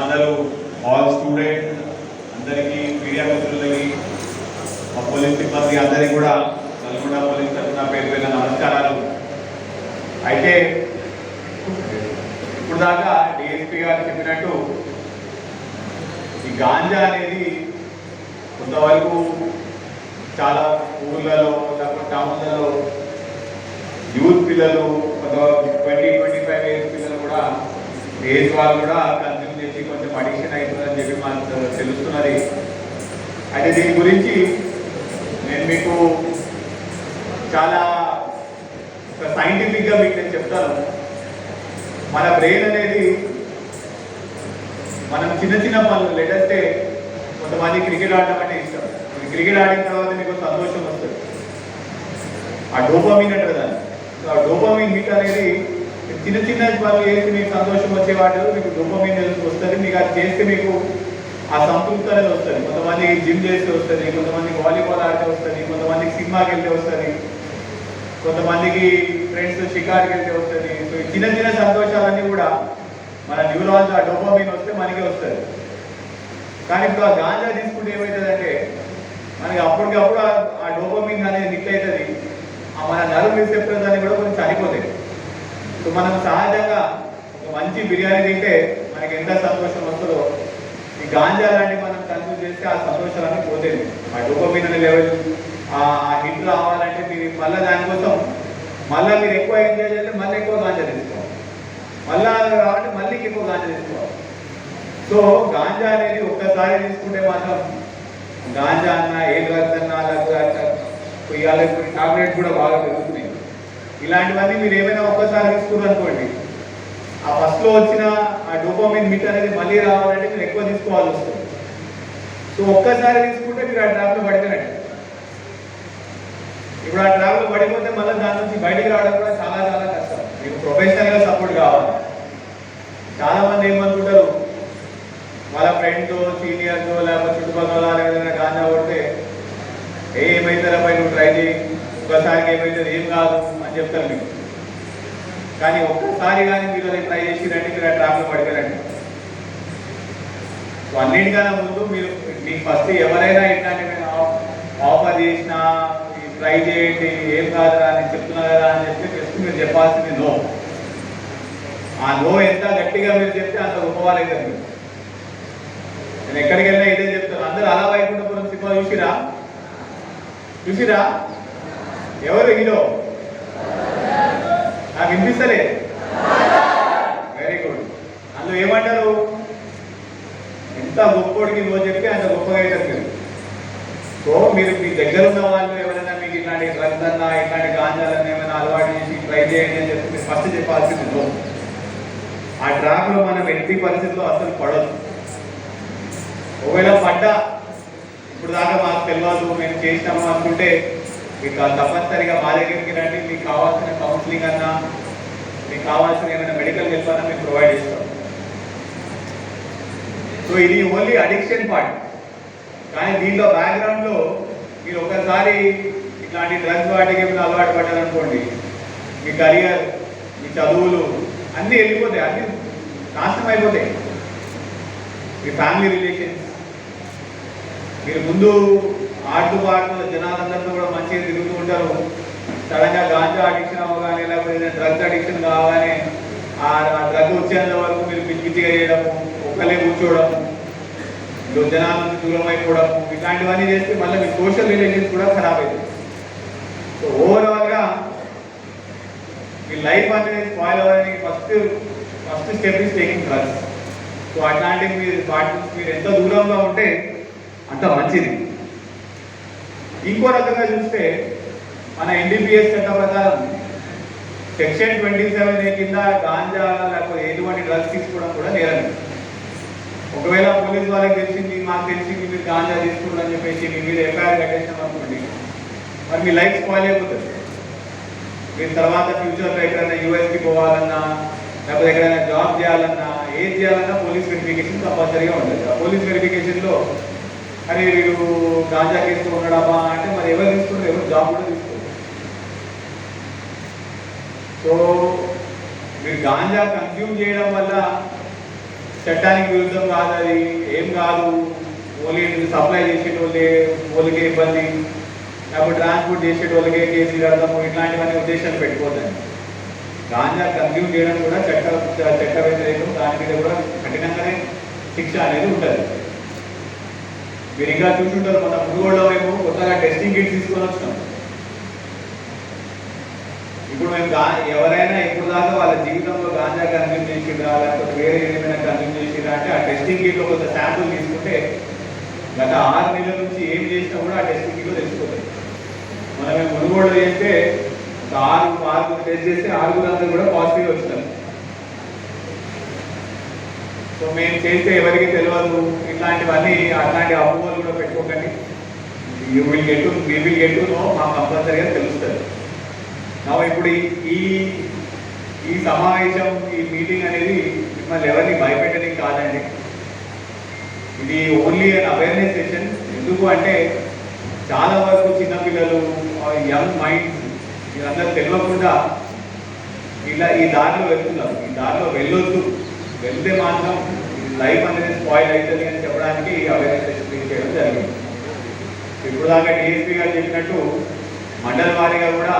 అందరూ all student అందరికీ media మిత్రులకి మా పోలీస్ సిబ్బంది అందరికీ కూడా నల్గొండ పోలీస్ తరఫున పేరు పేరున నమస్కారాలు. అయితే ఇప్పుడు దాకా డిఎస్పీ గారు చెప్పినట్టు ఈ గాంజా అనేది కొంతవరకు చాలా ఊళ్ళలో లేకపోతే టౌన్లలో యూత్ పిల్లలు ట్వంటీ ట్వంటీ ఫైవ్ ఏజ్ పిల్లలు కూడా ఏజ్ వాళ్ళు కూడా కన్జ్యూమ్ కొంచెం అడిక్షన్ అవుతుందని చెప్పి మాకు తెలుస్తున్నది. అయితే దీని గురించి నేను మీకు చాలా సైంటిఫిక్గా మీకు నేను చెప్తాను. మన బ్రెయిన్ అనేది మనం చిన్న చిన్న పనులు లేదంటే కొంతమంది క్రికెట్ ఆడటం అంటే ఇష్టం. క్రికెట్ ఆడిన తర్వాత మీకు సంతోషం వస్తుంది. ఆ డోపామిన్ అంటారు దాన్ని. ఆ డోపామిన్ హిట్ అనేది చిన్న చిన్న పనులు చేసి మీకు సంతోషం వచ్చే వాటిలో మీకు డోపామిన్ వస్తుంది మీకు అది చేస్తే మీకు ఆ సంతృప్తి అనేది వస్తుంది. కొంతమంది జిమ్ చేస్తే వస్తుంది కొంతమంది వాలీబాల్ ఆడితే వస్తుంది కొంతమందికి సినిమాకి వెళ్తే వస్తుంది కొంతమందికి ఫ్రెండ్స్ షికార్కి వెళ్తే వస్తుంది. సో ఈ చిన్న చిన్న సంతోషాలన్నీ కూడా మన న్యూరాన్స్ ఆ డోపామిన్ వస్తే మనకే వస్తుంది. కానీ ఇప్పుడు ఆ గాంజా తీసుకుంటే ఏమవుతుందంటే మనకి అప్పటికప్పుడు ఆ- ఆ అనేది హిట్ అవుతుంది ఆ మన నర్వ్ రిసెప్టర్స్ అని కూడా కొంచెం చనిపోతాయి. సో మనం సహజంగా ఒక మంచి బిర్యానీ తింటే మనకి ఎంత సంతోషం వస్తుందో. ఈ గాంజా లాంటి మనం కన్సూమ్ చేస్తే ఆ సంతోషాలన్నీ పోతుంది ఆ డోపమిన్ లెవెల్ ఆ హిట్ రావాలంటే మీరు మళ్ళీ దానికోసం మళ్ళీ మీరు ఎక్కువ ఎంజాయ్ చేస్తే మళ్ళీ ఎక్కువ గాంజా తీసుకోవాలి. మళ్ళీ అది రావాలంటే మళ్ళీ ఎక్కువ గాంజా తీసుకోవాలి. సో గాంజా అనేది ఒక్కసారి తీసుకుంటే మాత్రం గాంజా అన్న ఏ డ్రగ్స్ అన్నా లేకపోతే ఇవాళ టాబ్లెట్ కూడా బాగా పెరుగుతున్నాయి ఇలాంటివన్నీ మీరు ఏమైనా ఒక్కసారి తీసుకున్నారు అనుకోండి. ఆ ఫస్ట్లో వచ్చిన ఆ డోపామైన్ మిట్ అనేది మళ్ళీ రావాలంటే మీరు ఎక్కువ తీసుకోవాల్సి వస్తుంది. సో ఒక్కసారి తీసుకుంటే మీరు ఆ ట్రాప్లో పడిపోయినట్టు ఇప్పుడు ఆ ట్రాప్లో పడిపోతే మళ్ళీ దాని నుంచి బయటికి రావడం కూడా చాలా చాలా కష్టం. మీకు ప్రొఫెషనల్గా సపోర్ట్ కావాలి. చాలా మంది ఏమనుకుంటారు? వాళ్ళ ఫ్రెండ్తో సీనియర్తో లేకపోతే చుట్టుపక్కల ఏదైనా గాంజా కొడితే ఏమైతారా పై నువ్వు ట్రై చేయి ఒక్కసారికి ఏమైతుంది ఏం కాదు. అని చెప్తాను మీకు. కానీ ఒక్కసారి కానీ మీరు అది ట్రై చేసిరంటే మీరు ఆ ట్రాప్లో పడిపోయారండి. సో అన్నిటికన్నా ముందు మీరు మీకు ఫస్ట్ ఎవరైనా ఇట్లాంటి ఆఫర్ చేసినా ట్రై చేయండి ఏం కాదురా అని చెప్తున్నా కదా అని చెప్పి ఫస్ట్ మీరు చెప్పాల్సింది నో. ఆ నో ఎంత గట్టిగా మీరు చెప్తే అంత గొప్పవారైతే మీరు. నేను ఎక్కడికి వెళ్ళినా ఇదే చెప్తాను. అందరూ అలా వైకుంఠపురం సినిమా చూసిరా? చూసిరా? ఎవరు హీరో? నాకు వినిపిస్తలే? వెరీ గుడ్ అందులో ఏమంటారు? ఎంత గొప్పోడికి నువ్వు చెప్పి అంత గొప్పగా అవుతారు మీరు సో మీరు మీ దగ్గర ఉన్న వాళ్ళు ఎవరైనా మీకు ఇట్లాంటి డ్రగ్స్ అన్నా ఇట్లాంటి గాంజాలన్న ఏమైనా అలవాటు చేసి ట్రై చేయండి అని చెప్పి మీరు ఫస్ట్ చెప్పాల్సింది నో ఆ ట్రాక్లో మనం ఎట్టి పరిస్థితుల్లో అసలు పడదు ఒకవేళ పడ్డా ఇప్పుడు దాకా మాకు తెలియదు మేము చేసినాము అనుకుంటే మీకు తప్పనిసరిగా మా దగ్గరికి రండి. మీకు కావాల్సిన కౌన్సిలింగ్ అన్నా మీకు కావాల్సిన ఏమైనా మెడికల్ హెల్ప్ అన్నా మేము ప్రొవైడ్ చేస్తాం. సో ఇది ఓన్లీ అడిక్షన్ పార్ట్ కానీ దీనిలో బ్యాక్గ్రౌండ్లో మీరు ఒకసారి ఇట్లాంటి డ్రగ్స్ వాటికి ఏమైనా అలవాటు పడ్డారనుకోండి మీ కెరియర్ మీ చదువులు అన్నీ వెళ్ళిపోతాయి. అన్నీ నాశనం అయిపోతాయి. మీ ఫ్యామిలీ రిలేషన్స్ మీరు ముందు ఆడుతూ జనాలందరూ జనాలందరితో కూడా మంచిగా తిరుగుతూ ఉంటారు. సడన్గా గాంజా అడిక్షన్ అవగానే లేకపోతే డ్రగ్స్ అడిక్షన్ కాగానే ఆ డ్రగ్ వచ్చేంత వరకు మీరు పిచ్చి పిచ్చిగా చేయడము ఒక్కలే కూర్చోవడము మీరు జనాల నుంచి దూరం అయిపోవడము ఇలాంటివన్నీ చేస్తే మళ్ళీ మీ సోషల్ రిలేషన్స్ కూడా ఖరాబ్ అవుతుంది సో ఓవరాల్గా మీ లైఫ్ అనేది స్పాయిల్ అవ్వడానికి first first step is taking drugs so అట్లాంటివి మీరు వాటి మీరు ఎంత దూరంగా ఉంటే అంత మంచిది. ఇంకో రకంగా చూస్తే మన ఎన్డీపీఎస్ చట్ట ప్రకారం సెక్షన్ ట్వంటీ సెవెన్ ఏ కింద గాంజా లేకపోతే ఎటువంటి డ్రగ్స్ తీసుకోవడం కూడా నేరం ఒకవేళ పోలీస్ వాళ్ళకి తెలిసింది మాకు తెలిసింది మీరు గాంజా తీసుకున్నారని చెప్పేసి మీ మీద ఎఫ్ఐఆర్ కట్టేసాం అనుకోండి మరి మీ లైఫ్ స్పాయిల్ అయిపోతుంది. మీరు తర్వాత ఫ్యూచర్లో ఎక్కడైనా యూఎస్కి పోవాలన్నా లేకపోతే ఎక్కడైనా జాబ్ చేయాలన్నా ఏది చేయాలన్నా పోలీస్ వెరిఫికేషన్ కంపల్సరీగా ఉంటుంది. ఆ పోలీస్ వెరిఫికేషన్లో అరే వీడు గాంజా కేసులో ఉన్నాడమ్మా అంటే మరి ఎవరు తీసుకున్నారు ఎవరు జాబ్ కూడా తీసుకోరు సో మీరు గాంజా కన్స్యూమ్ చేయడం వల్ల చట్టానికి విరుద్ధం కాదు అది ఏం కాదు. ఓన్లీ సప్లై చేసేటోళ్ళే వాళ్ళకే ఇబ్బంది. లేకపోతే ట్రాన్స్పోర్ట్ చేసేటోళ్ళకే కేసులు కడతాము ఇట్లాంటివన్నీ ఉద్దేశాలు పెట్టుకోవద్దండి. గాంజా కన్స్యూమ్ చేయడం కూడా చట్ట చట్ట వ్యతిరేకం. దాని మీద కూడా కఠినంగానే శిక్ష అనేది ఉంటుంది. మీరు ఇంకా చూసుంటారు మన మునుగోడులో మేము కొత్తగా టెస్టింగ్ కిట్ తీసుకొని వచ్చినాం. ఇప్పుడు మేము ఎవరైనా ఇప్పుడు దాకా వాళ్ళ జీవితంలో గాంజా కన్జ్యూమ్ చేసిరా లేకపోతే వేరే ఏమైనా కన్జ్యూమ్ చేసిరా అంటే ఆ టెస్టింగ్ కిట్లో కొంత శాంపుల్ తీసుకుంటే గత ఆరు నెలల నుంచి ఏం చేసినా కూడా ఆ టెస్టింగ్ కిట్లో తెలిసిపోతుంది. మనం మేము మునుగోడు చేస్తే ఆరు ఆరుగురు టెస్ట్ చేస్తే ఆరుగురు అందరూ కూడా పాజిటివ్ వచ్చినారు. సో మేము చేస్తే ఎవరికి తెలియదు ఇట్లాంటివన్నీ అట్లాంటి అపోహలు కూడా పెట్టుకోకండి. You will get to we will get to know మాకు కంపల్సరీగా తెలుస్తుంది. నా ఇప్పుడు ఈ- ఈ సమావేశం ఈ మీటింగ్ అనేది మిమ్మల్ని ఎవరిని భయపెట్టడం కాదండి. ఇది ఓన్లీ అన్ అవేర్నెస్ సెషన్ ఎందుకు అంటే చాలా వరకు చిన్నపిల్లలు యంగ్ మైండ్స్ వీళ్ళందరూ తెలియకుండా ఇలా ఈ దారిలో వెళ్తున్నారు. ఈ దారిలో వెళ్ళొద్దు. వెళ్తే మాత్రం లైఫ్ అనేది స్పాయిల్ అవుతుంది అని చెప్పడానికి అవేర్నెస్ క్రియేట్ చేయడం జరిగింది. ఇప్పుడు దాకా డిఎస్పీ గారు చెప్పినట్టు మండల వారీగా కూడా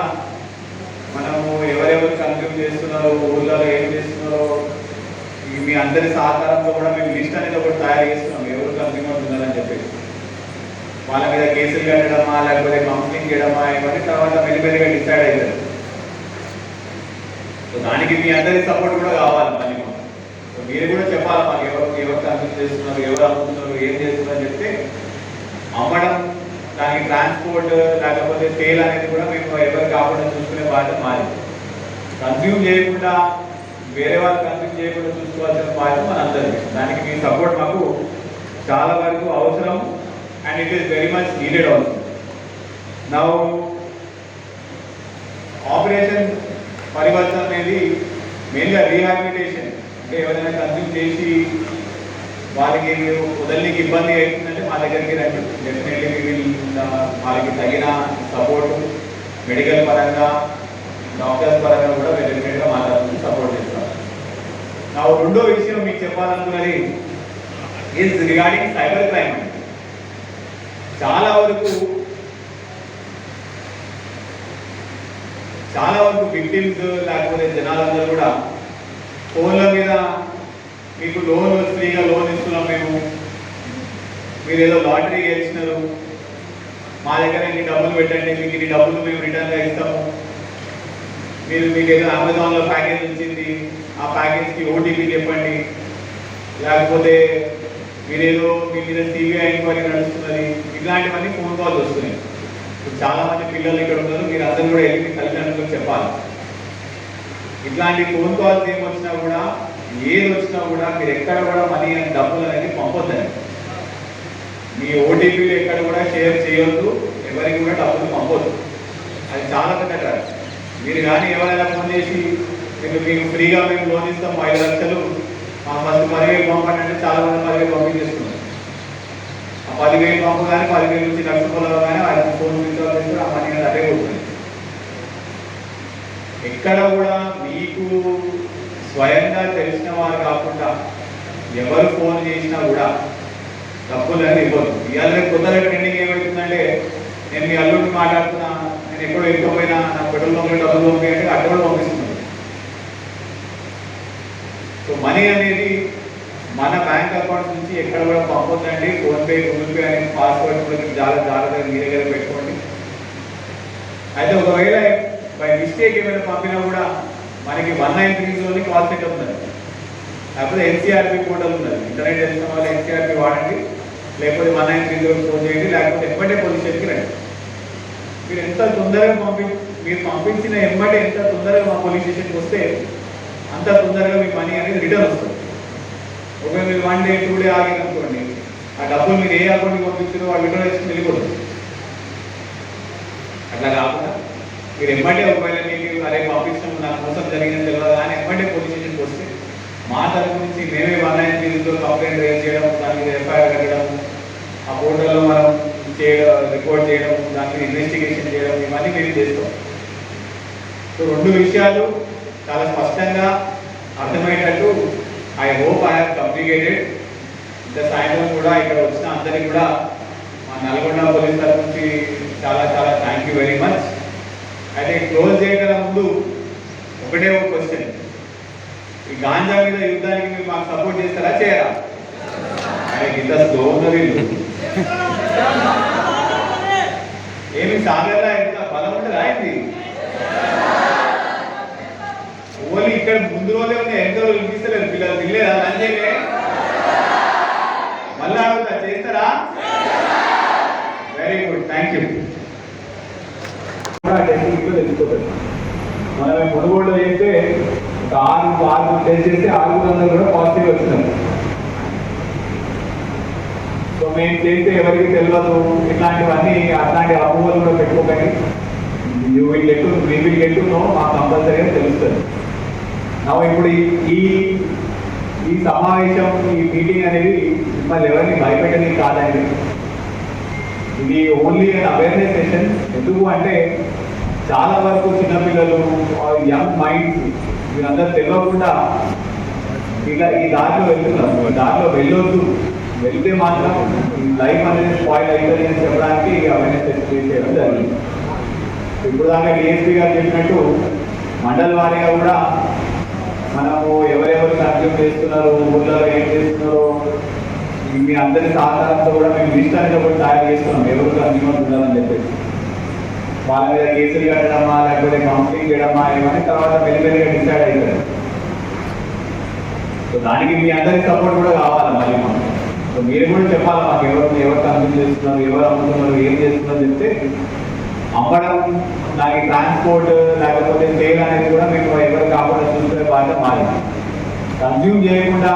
మనము ఎవరెవరు కన్జ్యూమ్ చేస్తున్నారో ఊళ్ళో ఏం చేస్తున్నారో మీ అందరి సహకారంతో కూడా మేము లిస్ట్ అనేది ఒకటి తయారు చేస్తున్నాం. ఎవరు కన్జ్యూమర్స్ అవుతున్నారని చెప్పేసి. వాళ్ళ మీద కేసులు కట్టడమా లేకపోతే కౌన్సిలింగ్ చేయడమా ఇవన్నీ తర్వాత మెల్లిమెల్లిగా డిసైడ్ అవుతారు సో దానికి మీ అందరి సపోర్ట్ కూడా కావాలి. మళ్ళీ మీరు కూడా చెప్పాలి మాకు ఎవరు ఎవరు కన్సల్ట్ చేస్తున్నారు ఎవరు అమ్ముతున్నారు ఏం చేస్తున్నారు చెప్తే అమ్మడం దానికి ట్రాన్స్పోర్ట్ లేకపోతే సేల్ అనేది కూడా మేము ఎవరు కాకుండా చూసుకునే బాధ్యత మాది. కన్స్యూమ్ చేయకుండా వేరే వాళ్ళు కన్స్యూమ్ చేయకుండా చూసుకోవాల్సిన బాధ్యత మనందరికీ దానికి మీ సపోర్ట్ మాకు చాలా వరకు అవసరం and it is very much needed also now operation Parivartana అనేది మెయిన్గా రీహాబిలిటేషన్ అంటే ఎవరైనా కన్జ్యూమ్ చేసి వాళ్ళకి వదలనికి ఇబ్బంది అవుతుందంటే మా దగ్గరికి రండి. డెఫినెట్లీ వాళ్ళకి తగిన సపోర్ట్ మెడికల్ పరంగా డాక్టర్స్ పరంగా కూడా మేము డెఫినెట్గా మాట్లాడుతుంది సపోర్ట్ చేస్తాం. నా రెండో విషయం మీకు చెప్పాలనుకున్నది ఈజ్ రిగార్డింగ్ సైబర్ క్రైమ్ చాలా వరకు చాలా వరకు విక్టిమ్స్ లేకపోతే జనాలందరూ కూడా ఫోన్ల మీద మీకు లోన్ ఫ్రీగా లోన్ ఇస్తున్నాం మేము. మీరు ఏదో లాటరీ గెలిచినారు. మా దగ్గర ఇన్ని డబ్బులు పెట్టండి మీకు ఇన్ని డబ్బులు మేము రిటర్న్గా ఇస్తాము. మీరు మీకు ఏదో అమెజాన్లో ప్యాకేజ్ వచ్చింది. ఆ ప్యాకేజ్కి ఓటీపీ చెప్పండి. లేకపోతే మీరేదో మీ మీద సిబిఐ ఎంక్వైరీ నడుస్తున్నది. ఇలాంటివన్నీ ఫోన్ కాల్స్ వస్తున్నాయి. ఇప్పుడు చాలా మంది పిల్లలు ఇక్కడ ఉన్నారు. మీరు అందరూ కూడా వెళ్ళి తల్లిదండ్రులకు చెప్పాలి. ఇట్లాంటి ఫోన్ కాల్స్ ఏమి వచ్చినా కూడా ఏది వచ్చినా కూడా మీరు ఎక్కడ కూడా మనీ అని డబ్బులు అనేది పంపొద్దండి. మీ ఓటీపీలు ఎక్కడ కూడా షేర్ చేయొద్దు ఎవరికి కూడా డబ్బులు పంపొద్దు. అది చాలా పెద్ద కాదు మీరు కానీ ఎవరైనా ఫోన్ చేసి మీకు మీకు ఫ్రీగా మేము లోన్ ఇస్తాం ఐదు లక్షలు మా ఫస్ట్ పదివేలు పంపండి అంటే చాలా మంది పదివేలు పంపించేస్తున్నారు. ఆ పదివేలు పంపు కానీ పదివేలు నుంచి లక్ష రూపాయలు కానీ ఆయన ఫోన్ విత్డ్రా ఆ మనీ అనేది అదే ఉంటుంది ఎక్కడ కూడా మీకు స్వయంగా తెలిసిన వారు కాకుండా ఎవరు ఫోన్ చేసినా కూడా డబ్బులు ఇవ్వదు ఇవాళ రేపు కొత్తగా ట్రెండింగ్ ఏమవుతుందంటే నేను మీ అల్లుడికి మాట్లాడుతున్నా నేను ఎక్కడో ఎక్కపోయినా నా పెట్రోల్ పంపులు డబ్బులు పంపి అంటే అక్కడ కూడా పంపిస్తున్నాను సో మనీ అనేది మన బ్యాంక్ అకౌంట్ నుంచి ఎక్కడ కూడా పంపొద్దండి. ఫోన్పే గూగుల్ పే అనే పాస్వర్డ్ కూడా జాగ్రత్త జాగ్రత్తగా మీ దగ్గర పెట్టుకోండి. అయితే ఒకవేళ బై మిస్టేక్ ఏమైనా పంపినా కూడా మనకి వన్ నైన్ త్రీలోని కాల్ సెంటర్ ఉన్నది. లేకపోతే ఎన్సీఆర్పి పోర్టల్ ఉన్నది. ఇంటర్నెట్ చేసిన వాళ్ళు ఎన్సీఆర్పి వాడండి. లేకపోతే వన్ నైన్ త్రీలో ఫోన్ చేయండి. లేకపోతే ఎమ్మటే పొజిషన్కి రండి. మీరు ఎంత తొందరగా పంపి మీరు పంపించిన ఎమ్మటే ఎంత తొందరగా మా పోలీస్ స్టేషన్కి వస్తే అంత తొందరగా మీ మనీ అనేది రిటర్న్ వస్తుంది. ఒకవేళ మీరు వన్ డే టూ డే ఆగింది అనుకోండి ఆ డబ్బులు మీరు ఏ అకౌంట్కి పంపించారో వాళ్ళు రిటర్న్ చేసుకుని వెళ్ళిపోతుంది. అట్లా కాకుండా మీరు ఎమ్మెల్యే ఒకవేళ మీకు అరే పంపించడం నాకు మోసం జరిగిందని తెలియదు కానీ ఎమ్మెల్యే పోలీస్ స్టేషన్కి వస్తే మా తరపు నుంచి మేమే వన్ నైన్ త్రీతో కంప్లైంట్ రేజ్ చేయడం దాని మీద ఎఫ్ఐఆర్ కట్టడం ఆ పోర్టల్లో మనం చేయడం రిపోర్ట్ చేయడం దాని మీద ఇన్వెస్టిగేషన్ చేయడం ఇవన్నీ మేము చేస్తాం. సో రెండు విషయాలు చాలా స్పష్టంగా అర్థమయ్యేటట్టు I hope I have completed ఇంత సాయంత్రం కూడా ఇక్కడ వచ్చిన అందరికి కూడా మా నల్గొండ పోలీస్ తరఫు నుంచి చాలా చాలా థ్యాంక్ యూ వెరీ మచ్ అయితే క్లోజ్ చేయగల ముందు ఒకటే ఒక క్వశ్చన్ ఈ గాంజా మీద యుద్ధానికి మీరు మాకు సపోర్ట్ చేస్తారా చేయరా? ఆయన ఇంత స్లో ఉన్నది వీళ్ళు. ఏమి సాగరా ఎంత బలం ఉంటుంది ఆయనది ఓన్లీ ఇక్కడ ముందు రోజే ఉన్న ఎంతో వినిపిస్తలేదు పిల్లలు తినలేదా లంచేలే మళ్ళా అడుగుతా చేస్తారా very good thank you technique తెలుసుకోవాలి మనం మునుగోడు చేస్తే ఒక ఆరు ఆరు చేస్తే ఆరుగురు అందరూ కూడా పాజిటివ్ వస్తుంది సో మేము చేస్తే ఎవరికి తెలియదు ఇట్లాంటివన్నీ అట్లాంటి అపోహలు కూడా పెట్టుకోకండి. You will get we will get know మాకు కంపల్సరీగా తెలుస్తుంది. నా ఇప్పుడు ఈ- ఈ సమావేశం ఈ మీటింగ్ అనేది మిమ్మల్ని ఎవరిని భయపెట్టని కాదండి. ఇది ఓన్లీ అవేర్నెస్ సెషన్ ఎందుకు అంటే చాలా వరకు చిన్నపిల్లలు యంగ్ మైండ్స్ వీరందరూ తెలియకుండా ఇలా ఈ దారిలో వెళ్తున్నారు. ఈ దారిలో వెళ్ళొద్దు. వెళ్తే మాత్రం లైఫ్ అనేది స్పాయిల్ అవుతుంది అని చెప్పడానికి అవేర్నెస్ చేయడం జరిగింది. ఇప్పుడు దాకా డిఎస్పీ గారు చెప్పినట్టు మండల వారీగా కూడా మనము ఎవరెవరు కన్జ్యూమ్ చేస్తున్నారు ఊళ్ళో ఏం చేస్తున్నారో మీ అందరి సహకారంతో కూడా మేము లిస్ట్ అనేది ఒకటి తయారు చేస్తున్నాం. ఎవరు కన్జ్యూమర్ ఉండాలని చెప్పేసి. వాళ్ళ మీద కేసులు కట్టడమా లేకపోతే కౌన్సిలింగ్ చేయడమా ఏమని తర్వాత మెల్లిమెల్లిగా డిసైడ్ అవుతుంది సో దానికి మీ అందరికి సపోర్ట్ కూడా కావాలి మళ్ళీ మాకు సో మీరు కూడా చెప్పాలి మాకు ఎవరు ఎవరు కంప్లీట్ చేస్తున్నారు ఎవరు అమ్ముతున్నారు ఏం చేస్తున్నారు చెప్తే అమ్మడం దానికి ట్రాన్స్పోర్ట్ లేకపోతే సేల్ అనేది కూడా మీకు ఎవరు కాకుండా చూసుకునే బాధ్యత మాది. కన్జ్యూమ్ చేయకుండా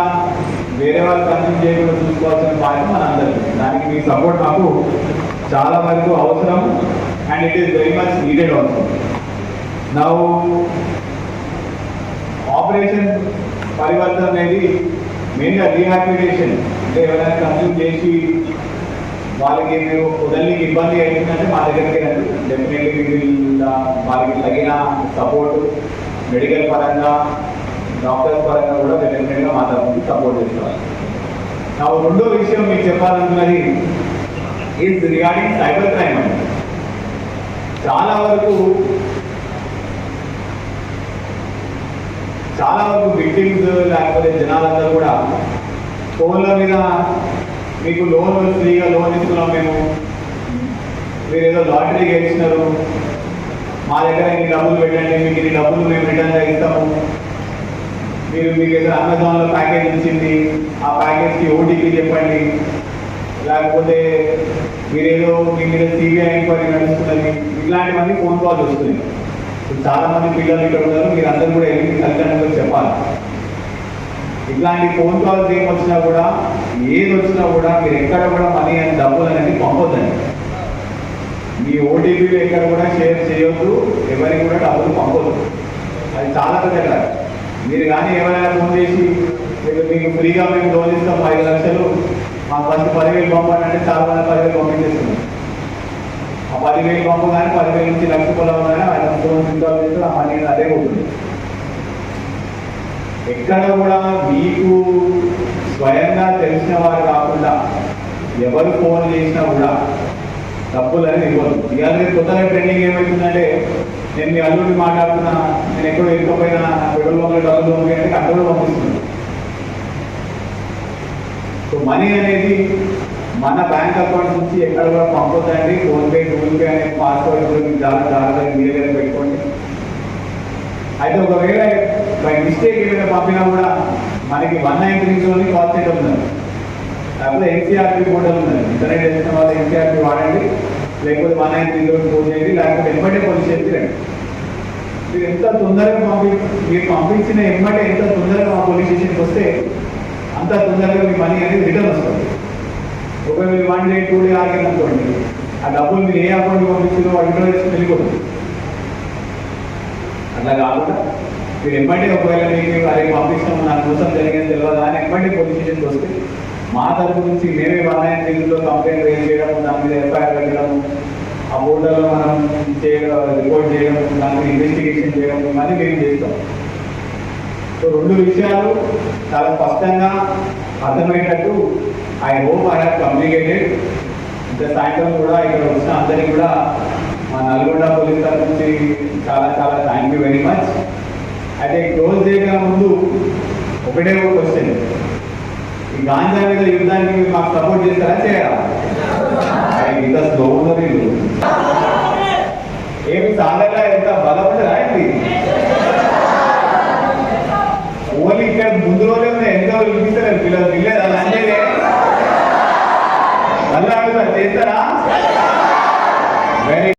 వేరే వాళ్ళు కన్జ్యూమ్ చేయకుండా చూసుకోవాల్సిన బాధ్యత మనందరికీ దానికి మీ సపోర్ట్ మాకు చాలా వరకు అవసరం. And it is very much needed also now operation Parivartana అనేది మెయిన్గా రీహాబిలిటేషన్ అంటే ఎవరైనా కన్సూమ్ చేసి వాళ్ళకి మీరు వదలికి ఇబ్బంది అయిందంటే మా దగ్గరికి రండి. డెఫినెట్లీ వాళ్ళకి తగిన సపోర్ట్ మెడికల్ పరంగా డాక్టర్స్ పరంగా కూడా డెఫినెట్గా మా తరఫు సపోర్ట్ చేస్తారు నా రెండో విషయం మీకు చెప్పాలనుకున్నది ఈజ్ రిగార్డింగ్ సైబర్ క్రైమ్ అండి. చాలా వరకు చాలా వరకు బిల్డింగ్స్ లేకపోతే జనాలందరూ కూడా ఫోన్ల మీద మీకు లోన్ ఫ్రీగా లోన్ ఇస్తున్నాం మేము. మీరు ఏదో లాటరీ గెలిచినారు. మా దగ్గర ఇన్ని డబ్బులు పెట్టండి మీకు ఇన్ని డబ్బులు మేము రిటర్న్గా ఇస్తాము. మీరు మీకు ఏదో అమెజాన్లో ప్యాకేజ్ ఇచ్చింది ఆ ప్యాకేజ్కి ఓటీపీ చెప్పండి. లేకపోతే మీరేదో మీ మీద సిబిఐ ఎంక్వైరీ నడుస్తుందని ఇట్లాంటివన్నీ ఫోన్ కాల్స్ వస్తున్నాయి. చాలా మంది పిల్లలు ఇక్కడ ఉన్నారు మీరు అందరూ కూడా వెళ్ళి తల్లిదండ్రులకు చెప్పాలి. ఇట్లాంటి ఫోన్ కాల్స్ ఏం వచ్చినా కూడా ఏది వచ్చినా కూడా మీరు ఎక్కడ కూడా మనీ అని డబ్బులు అనేది పంపొద్దండి. మీ ఓటీపీలు ఎక్కడ కూడా షేర్ చేయొద్దు ఎవరికి కూడా డబ్బులు పంపొద్దు. అది చాలా పెద్ద మీరు కానీ ఎవరైనా ఫోన్ చేసి మీకు మీకు ఫ్రీగా మేము లోన్ ఇస్తాం ఐదు లక్షలు మా పది పదివేలు పంపండి అంటే చాలా మంది పదివేలు పంపించేస్తున్నాం ఆ పదివేలు పంపగానే పదివేలు నుంచి లక్ష పొలం కానీ ఆయన ఫోన్ ఇన్స్టాల్ ఆ మనీ అదే ఉంటుంది ఎక్కడ కూడా మీకు స్వయంగా తెలిసిన వారు కాకుండా ఎవరు ఫోన్ చేసినా కూడా డబ్బులు అనేది ఇవ్వదు ఇవాళ రేపు కొత్తగా ట్రెండింగ్ ఏమవుతుందంటే నేను మీ అల్లుడిని మాట్లాడుతున్నా నేను ఎక్కడో ఎక్కకపోయినా పెట్రోల్ బంక్లో డబ్బులు పంపించంటే అక్కడ పంపిస్తున్నాను మనీ అనేది మన బ్యాంక్ అకౌంట్ నుంచి ఎక్కడ కూడా పంపొద్దండి. ఫోన్పే గూగుల్ పే అనే పాస్వర్డ్ గురించి చాలా జాగ్రత్తగా మీరే పెట్టుకోండి. అయితే ఒకవేళ బై మిస్టేక్ ఏమైనా పంపినా కూడా మనకి వన్ నైన్ త్రీలోని కాల్ చేయడం ఉన్నది లేకపోతే ఎన్సీఆర్పీ పోర్టల్ ఉందండి ఇంటర్నెట్ చేసిన వాళ్ళు ఎన్సీఆర్పీ వాడండి. లేకపోతే వన్ నైన్ త్రీలో ఫోన్ చేయండి. లేకపోతే ఎంబడే పోలీస్ స్టేషన్కి మీరు ఎంత తొందరగా పంపి మీరు పంపించిన ఎంబటే ఎంత తొందరగా మా పోలీస్ స్టేషన్కి వస్తే అంత తొందరగా మీ మనీ అనేది రిటర్న్ వస్తుంది. ఒకవేళ మీరు వన్ డే టూ డే ఆగింది అనుకోండి ఆ డబ్బులు మీరు ఏ అకౌంట్ పంపించిందో వాటి వేసి వెళ్ళిపోతుంది అట్లా కాకుండా మీరు ఎంబడి ఒకవేళ మీకు అరే పంపిస్తాము నా కోసం జరిగింది తెలియదు అని ఎంబడి పోలీస్ స్టేషన్కి వస్తే మా తరపు నుంచి మేమే వాళ్ళ తెలుగులో కంప్లైంట్ రేజ్ చేయడం దాని మీద ఎఫ్ఐఆర్ పెట్టడం ఆ బోర్డులో మనం చేయడం రిపోర్ట్ చేయడం దాని మీద ఇన్వెస్టిగేషన్ చేయడం ఇవన్నీ మేము చేస్తాం. రెండు విషయాలు చాలా స్పష్టంగా అర్థమయ్యేటట్టు I hope I have communicated. ఇంత సాయంత్రం కూడా ఇక్కడ వచ్చిన అందరికీ కూడా మా నల్గొండ పోలీస్ తరఫు నుంచి చాలా చాలా థ్యాంక్ యూ వెరీ మచ్ అయితే క్లోజ్ చేయగల ముందు ఒకటే ఒక క్వశ్చన్ ఈ గాంజా మీద యుద్ధానికి మీరు మాకు సపోర్ట్ చేస్తారా చేయరా? ఇంత స్లో ఉన్నారు ఏమి సాగట్లా ఎంత బలం ఉంటుందా ఇది ఓన్లీ ఇక్కడ ముందు రోజే ఉన్నాయి ఎంత వినిపిస్తారు పిల్లలు పిల్లలు అలా అంటే మళ్ళీ అడుగుతారు చేస్తారా వెరీ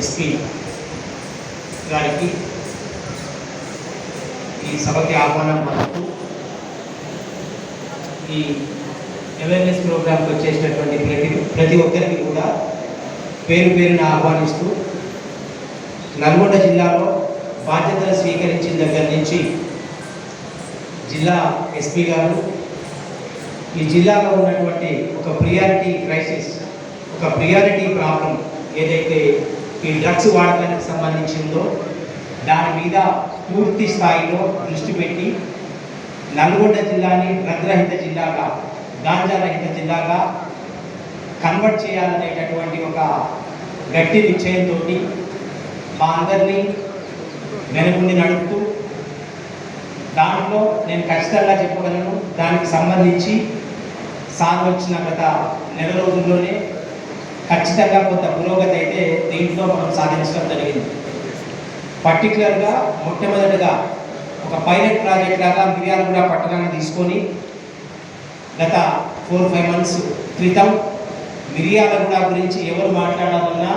ఎస్పీ గారికి ఈ సభకి ఆహ్వానం పలుకుతూ ఈ అవేర్నెస్ ప్రోగ్రామ్కి వచ్చేసినటువంటి ప్రతి ప్రతి ఒక్కరికి కూడా పేరు పేరున ఆహ్వానిస్తూ నల్గొండ జిల్లాలో బాధ్యతలు స్వీకరించిన దగ్గర నుంచి జిల్లా ఎస్పీ గారు ఈ జిల్లాలో ఉన్నటువంటి ఒక ప్రియారిటీ క్రైసిస్ ఒక ప్రియారిటీ ప్రాబ్లం ఏదైతే ఈ డ్రగ్స్ వాడకానికి సంబంధించిందో దాని మీద పూర్తి స్థాయిలో దృష్టి పెట్టి నల్గొండ జిల్లాని డ్రగ్ రహిత జిల్లాగా గాంజా రహిత జిల్లాగా కన్వర్ట్ చేయాలనేటటువంటి ఒక గట్టి నిశ్చయంతో మా అందరినీ వెనుకుండి నడుపుతూ దాంట్లో నేను ఖచ్చితంగా చెప్పగలను దానికి సంబంధించి సార్ వచ్చిన గత నెల రోజుల్లోనే ఖచ్చితంగా కొంత పురోగతి అయితే దీంట్లో మనం సాధించడం జరిగింది. పర్టికులర్గా మొట్టమొదటిగా ఒక పైలట్ ప్రాజెక్ట్ లాగా మిర్యాలగూడ పట్టణాన్ని తీసుకొని గత ఫోర్ ఫైవ్ మంత్స్ క్రితం మిర్యాలగూడ గురించి ఎవరు మాట్లాడాలన్నా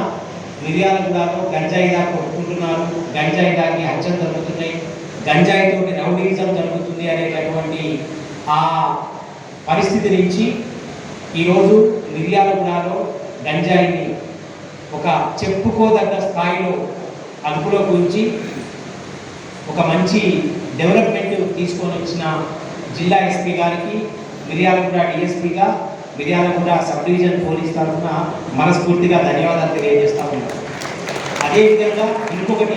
మిర్యాలగూడలో గంజాయి దాకా కొట్టుకుంటున్నారు. గంజాయి దాకి హత్యలు జరుగుతున్నాయి. గంజాయితోటి రౌడీజం జరుగుతుంది అనేటటువంటి ఆ పరిస్థితి నుంచి ఈరోజు మిర్యాలగూడలో గంజాయిని ఒక చెప్పుకోదగ్గ స్థాయిలో అదుపులోకి ఉంచి ఒక మంచి డెవలప్మెంట్ తీసుకొని వచ్చిన జిల్లా ఎస్పీ గారికి మిర్యాలగూడ డిఎస్పీగా మిర్యాలగూడ సబ్ డివిజన్ పోలీస్ తరఫున మనస్ఫూర్తిగా ధన్యవాదాలు తెలియజేస్తా ఉన్నాను. అదేవిధంగా ఇంకొకటి